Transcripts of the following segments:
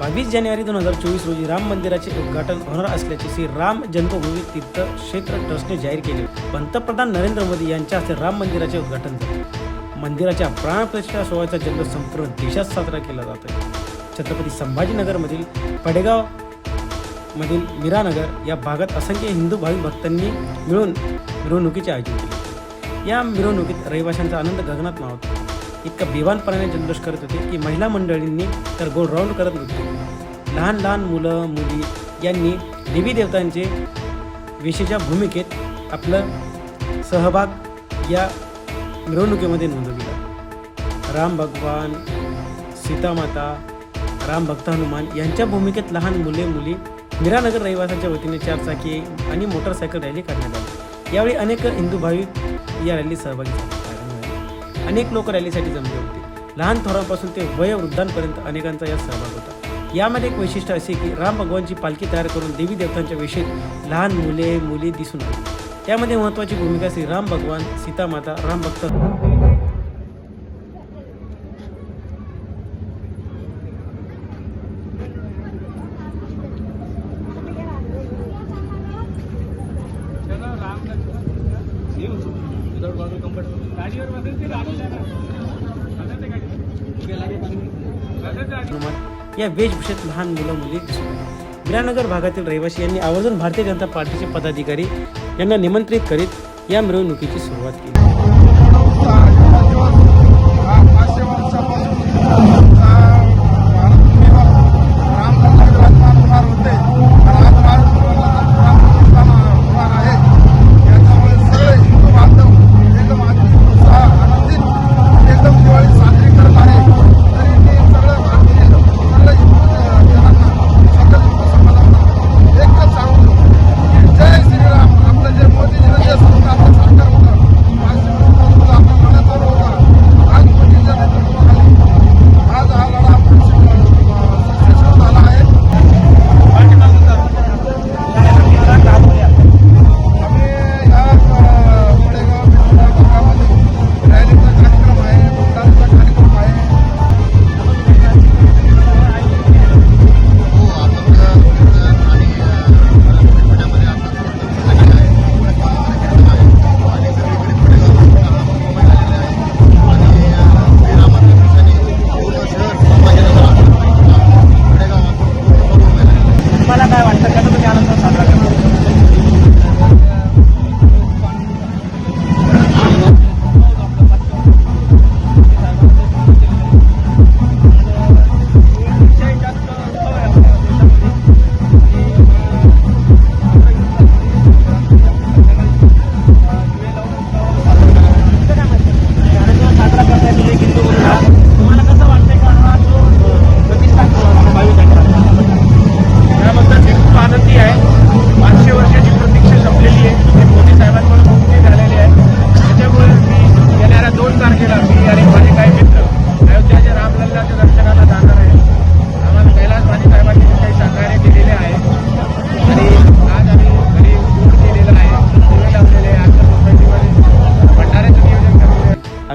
बावीस जानेवारी दोन हजार चोवीस रोजी राम मंदिराचे उद्घाटन होणार असल्याचे श्री राम जन्मभूमी तीर्थ क्षेत्र ट्रस्टने जाहीर केले. पंतप्रधान नरेंद्र मोदी यांच्या हस्ते राम मंदिराचे उद्घाटन झाले. मंदिराच्या प्राणप्रतिष्ठा सोहळ्याचा जन्म संपूर्ण देशात साजरा केला जात आहे छत्रपती संभाजीनगरमधील पडेगाव मधील मीरानगर या भागात असंख्य हिंदू भाविक भक्तांनी मिळून मिरवणुकीचे आयोजन केले. या मिरवणुकीत रहिवाशांचा आनंद गगनात मावतो. इतका बेभानपणाने जल्लोष करत होते की महिला मंडळींनी तर गोल राऊंड करत होते. लहान लहान मुलं मुली यांनी देवी देवतांचे विशेषच्या भूमिकेत आपलं सहभाग या मिरवणुकीमध्ये नोंदविला. राम भगवान सीतामाता राम भक्त हनुमान यांच्या भूमिकेत लहान मुले मुली मीरानगर रहिवासांच्या वतीने चारचाकी आणि मोटरसायकल रॅली करण्यात आली. यावेळी अनेक हिंदू भाविक या रॅलीत सहभागी झाले. अनेक लोक रॅलीसाठी जमले होते. लहान थोरांपासून ते वयोवृद्धांपर्यंत अनेकांचा यात सहभाग होता. यामध्ये एक वैशिष्ट्य असे की राम भगवानची पालखी तयार करून देवी देवतांच्या वेशीत लहान मुले मुली दिसून आली. त्यामध्ये महत्त्वाची भूमिका श्री राम भगवान सीतामाता राम भक्त हनुमान या वेशभूषेत लहान मुलं मुली दिसून भागातील रहिवासी यांनी आवर्जून भारतीय जनता पार्टीचे पदाधिकारी यांना निमंत्रित करीत या मिरवणुकीची सुरुवात केली.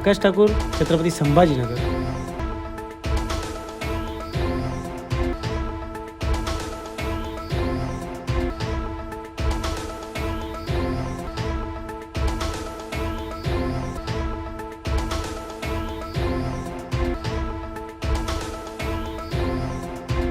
आकाश ठाकूर छत्रपती संभाजीनगर.